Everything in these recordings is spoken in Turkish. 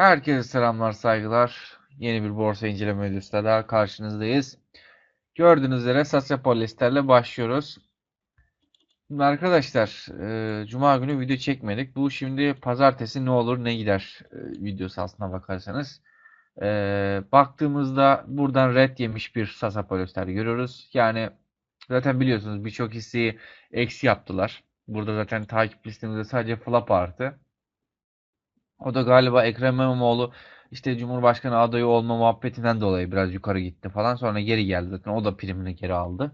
Herkese selamlar, saygılar. Yeni bir borsa inceleme videosuyla daha karşınızdayız. Gördüğünüz üzere Sasyapol listelerle başlıyoruz. Şimdi arkadaşlar, e, Cuma günü video çekmedik. Bu şimdi pazartesi ne olur ne gider e, videosu aslına bakarsanız. E, baktığımızda buradan red yemiş bir Sasyapol listesi görüyoruz. Yani zaten biliyorsunuz birçok hisseyi eksi yaptılar. Burada zaten takip listemizde sadece flap artı. O da galiba Ekrem İmamoğlu işte Cumhurbaşkanı adayı olma muhabbetinden dolayı biraz yukarı gitti falan. Sonra geri geldi zaten. O da primini geri aldı.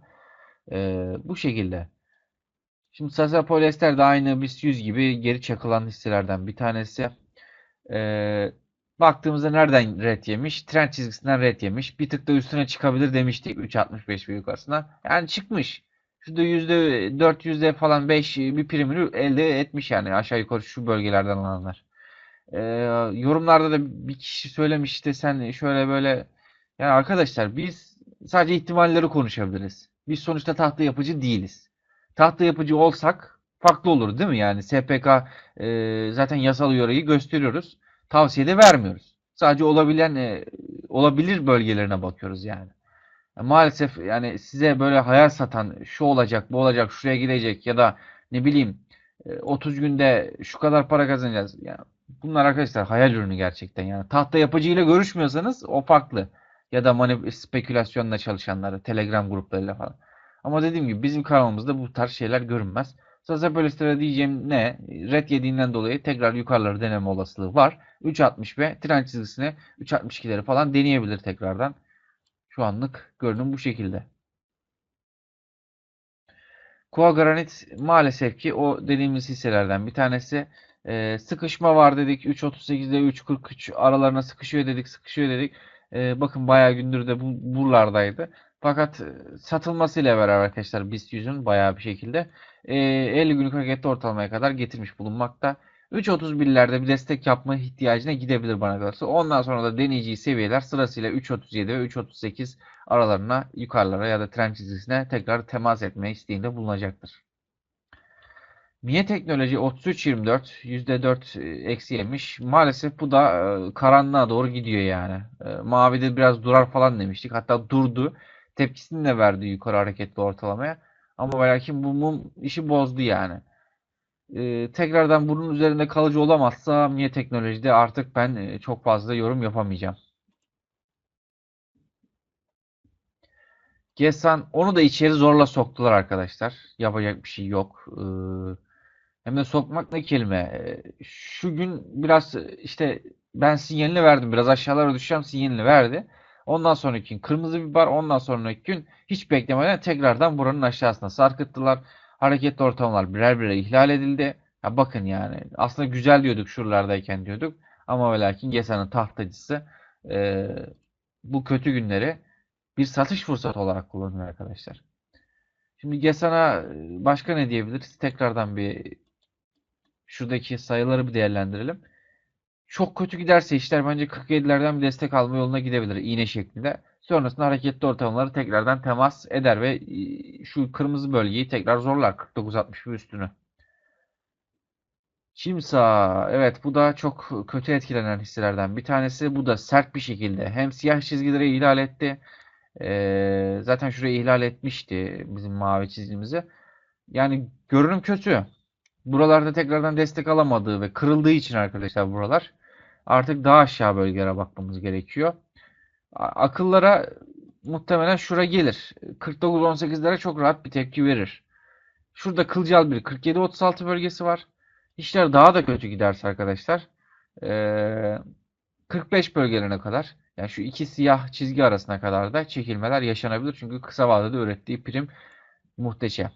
Ee, bu şekilde. Şimdi Sasa Polyester de aynı BIST 100 gibi geri çakılan hisselerden bir tanesi. Ee, baktığımızda nereden red yemiş? Trend çizgisinden red yemiş. Bir tık da üstüne çıkabilir demiştik 3.65 ve yukarısına. Yani çıkmış. Şurada %4 yüzde falan 5 bir primini elde etmiş yani aşağı yukarı şu bölgelerden alanlar. Ee, yorumlarda da bir kişi söylemiş işte sen şöyle böyle yani arkadaşlar biz sadece ihtimalleri konuşabiliriz. Biz sonuçta tahta yapıcı değiliz. Tahta yapıcı olsak farklı olur değil mi? Yani SPK e, zaten yasal uyarıyı gösteriyoruz. Tavsiye de vermiyoruz. Sadece olabilen e, olabilir bölgelerine bakıyoruz yani. E, Maalesef yani size böyle hayal satan şu olacak, bu olacak, şuraya gidecek ya da ne bileyim e, 30 günde şu kadar para kazanacağız. Yani bunlar arkadaşlar hayal ürünü gerçekten yani. Tahta yapıcıyla görüşmüyorsanız o farklı. Ya da manip spekülasyonla çalışanları, Telegram gruplarıyla falan. Ama dediğim gibi bizim kanalımızda bu tarz şeyler görünmez. Sasa Polyster'e diyeceğim ne? Red yediğinden dolayı tekrar yukarıları deneme olasılığı var. 3.60 ve trend çizgisine 3.62'leri falan deneyebilir tekrardan. Şu anlık görünüm bu şekilde. Koa Granit maalesef ki o dediğimiz hisselerden bir tanesi. Ee, sıkışma var dedik. 3.38'de 3.43 aralarına sıkışıyor dedik. Sıkışıyor dedik. Ee, bakın bayağı gündür de bu, buralardaydı. Fakat e, satılmasıyla beraber arkadaşlar BIST 100'ün bayağı bir şekilde e, 50 günlük hareketli ortalamaya kadar getirmiş bulunmakta. 3.31'lerde bir destek yapma ihtiyacına gidebilir bana kalırsa. Ondan sonra da deneyeceği seviyeler sırasıyla 3.37 ve 3.38 aralarına yukarılara ya da trend çizgisine tekrar temas etme isteğinde bulunacaktır. Miye Teknoloji 33.24 %4 e, eksi yemiş. Maalesef bu da e, karanlığa doğru gidiyor yani. E, Mavide biraz durar falan demiştik. Hatta durdu. Tepkisini de verdi yukarı hareketli ortalamaya. Ama ve lakin bu mum işi bozdu yani. Ee, tekrardan bunun üzerinde kalıcı olamazsa Miye Teknoloji'de artık ben çok fazla yorum yapamayacağım. Gesan onu da içeri zorla soktular arkadaşlar. Yapacak bir şey yok. Ee, hem de sokmak ne kelime. Ee, şu gün biraz e, işte ben sinyalini verdim. Biraz aşağılara düşeceğim sinyalini verdi. Ondan sonraki gün kırmızı biber. Ondan sonraki gün hiç beklemeden tekrardan buranın aşağısına sarkıttılar. Hareketli ortamlar birer birer ihlal edildi. Ya bakın yani aslında güzel diyorduk şuralardayken diyorduk. Ama ve lakin Gesa'nın tahtacısı e, bu kötü günleri bir satış fırsatı olarak kullanıyor arkadaşlar. Şimdi Gesan'a başka ne diyebiliriz? Tekrardan bir şuradaki sayıları bir değerlendirelim. Çok kötü giderse işler bence 47'lerden bir destek alma yoluna gidebilir iğne şeklinde. Sonrasında hareketli ortamları tekrardan temas eder ve şu kırmızı bölgeyi tekrar zorlar 49-60 üstünü. Çimsa evet bu da çok kötü etkilenen hisselerden bir tanesi. Bu da sert bir şekilde hem siyah çizgileri ihlal etti. Ee, zaten şurayı ihlal etmişti bizim mavi çizgimizi. Yani görünüm kötü. Buralarda tekrardan destek alamadığı ve kırıldığı için arkadaşlar buralar artık daha aşağı bölgelere bakmamız gerekiyor. Akıllara muhtemelen şura gelir. 49-18'lere çok rahat bir tepki verir. Şurada kılcal bir 47-36 bölgesi var. İşler daha da kötü giderse arkadaşlar. Ee, 45 bölgelerine kadar yani şu iki siyah çizgi arasına kadar da çekilmeler yaşanabilir. Çünkü kısa vadede ürettiği prim muhteşem.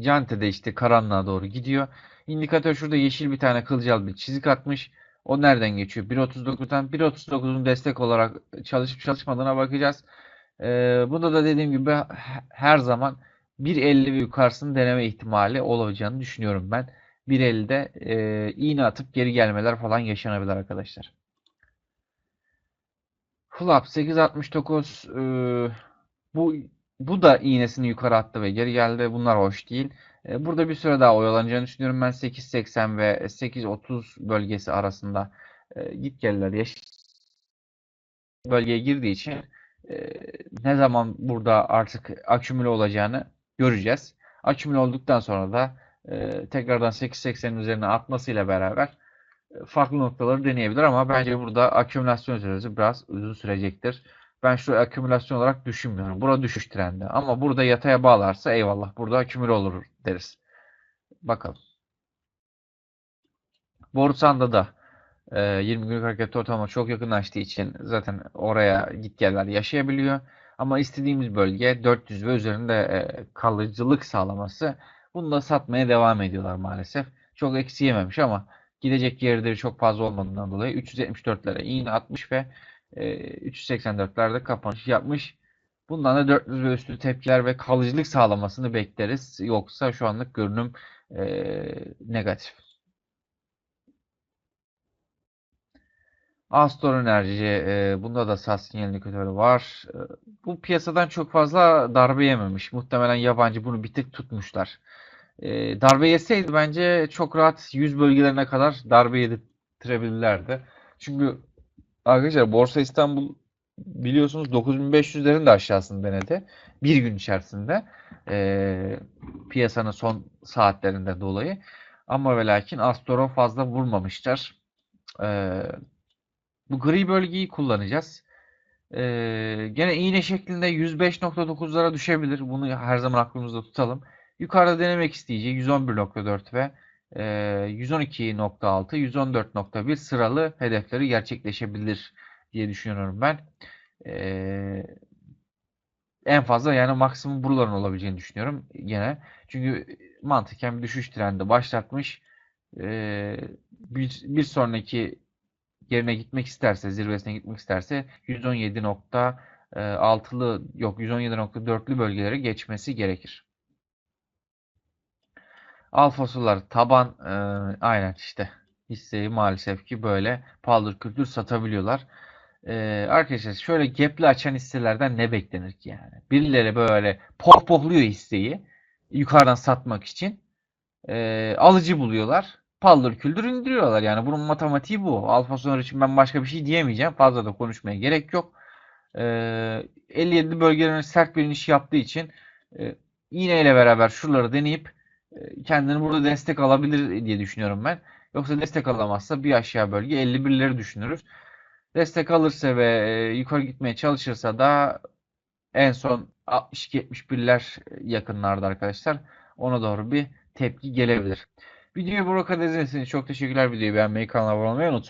Cante de işte karanlığa doğru gidiyor. İndikatör şurada yeşil bir tane kılcal bir çizik atmış. O nereden geçiyor? 1.39'dan 1.39'un destek olarak çalışıp çalışmadığına bakacağız. Ee, bunda da dediğim gibi her zaman 1.50 ve yukarısını deneme ihtimali olacağını düşünüyorum ben. 1.50'de e, iğne atıp geri gelmeler falan yaşanabilir arkadaşlar. Flap 8.69 e, bu bu da iğnesini yukarı attı ve geri geldi. Bunlar hoş değil. E, Burada bir süre daha oyalanacağını düşünüyorum. Ben 8.80 ve 8.30 bölgesi arasında e, git gelirler yaş bölgeye girdiği için e, ne zaman burada artık akümüle olacağını göreceğiz. Akümüle olduktan sonra da tekrardan 8.80'in üzerine atmasıyla beraber farklı noktaları deneyebilir ama bence burada akümülasyon süresi biraz uzun sürecektir. Ben şu akümülasyon olarak düşünmüyorum. Burada düşüş trendi. Ama burada yataya bağlarsa eyvallah. Burada akümüle olur deriz. Bakalım. Borusan'da da e, 20 günlük hareket ortalama çok yakınlaştığı için zaten oraya git geller yaşayabiliyor. Ama istediğimiz bölge 400 ve üzerinde e, kalıcılık sağlaması. Bunu da satmaya devam ediyorlar maalesef. Çok eksi yememiş ama gidecek yerleri çok fazla olmadığından dolayı 374'lere iğne atmış ve e, 384'lerde kapanış yapmış. Bundan da 400 ve üstü tepkiler ve kalıcılık sağlamasını bekleriz. Yoksa şu anlık görünüm e, negatif. Astor Enerji, e, bunda da sinyal indikatörü var. E, bu piyasadan çok fazla darbe yememiş. Muhtemelen yabancı bunu bir tık tutmuşlar. E, darbe yeseydi bence çok rahat 100 bölgelerine kadar darbe yedirtebilirlerdi. Çünkü arkadaşlar Borsa İstanbul biliyorsunuz 9500'lerin de aşağısını denedi. Bir gün içerisinde e, piyasanın son saatlerinde dolayı. Ama ve lakin Astor'a fazla vurmamışlar. E, bu gri bölgeyi kullanacağız. Ee, gene iğne şeklinde 105.9'lara düşebilir. Bunu her zaman aklımızda tutalım. Yukarıda denemek isteyeceği 111.4 ve e, 112.6, 114.1 sıralı hedefleri gerçekleşebilir diye düşünüyorum ben. En fazla yani maksimum buraların olabileceğini düşünüyorum gene. Çünkü mantıken bir düşüş trendi başlatmış. Bir, bir sonraki yerine gitmek isterse, zirvesine gitmek isterse 117.6'lı yok 117.4'lü bölgelere geçmesi gerekir. Alfa sular taban e, aynen işte hisseyi maalesef ki böyle paldır küldür satabiliyorlar. E, arkadaşlar şöyle gap'li açan hisselerden ne beklenir ki yani? Birileri böyle pohpohluyor hisseyi yukarıdan satmak için. E, alıcı buluyorlar paldır küldür indiriyorlar. Yani bunun matematiği bu. Alfa için ben başka bir şey diyemeyeceğim. Fazla da konuşmaya gerek yok. Ee, 57 bölgelerin sert bir iniş yaptığı için e, iğneyle beraber şuraları deneyip e, kendini burada destek alabilir diye düşünüyorum ben. Yoksa destek alamazsa bir aşağı bölge 51'leri düşünürüz. Destek alırsa ve e, yukarı gitmeye çalışırsa da en son 62-71'ler yakınlarda arkadaşlar. Ona doğru bir tepki gelebilir. Videoyu buraya kadar izlediğiniz için çok teşekkürler. Videoyu beğenmeyi, kanala abone olmayı unutmayın.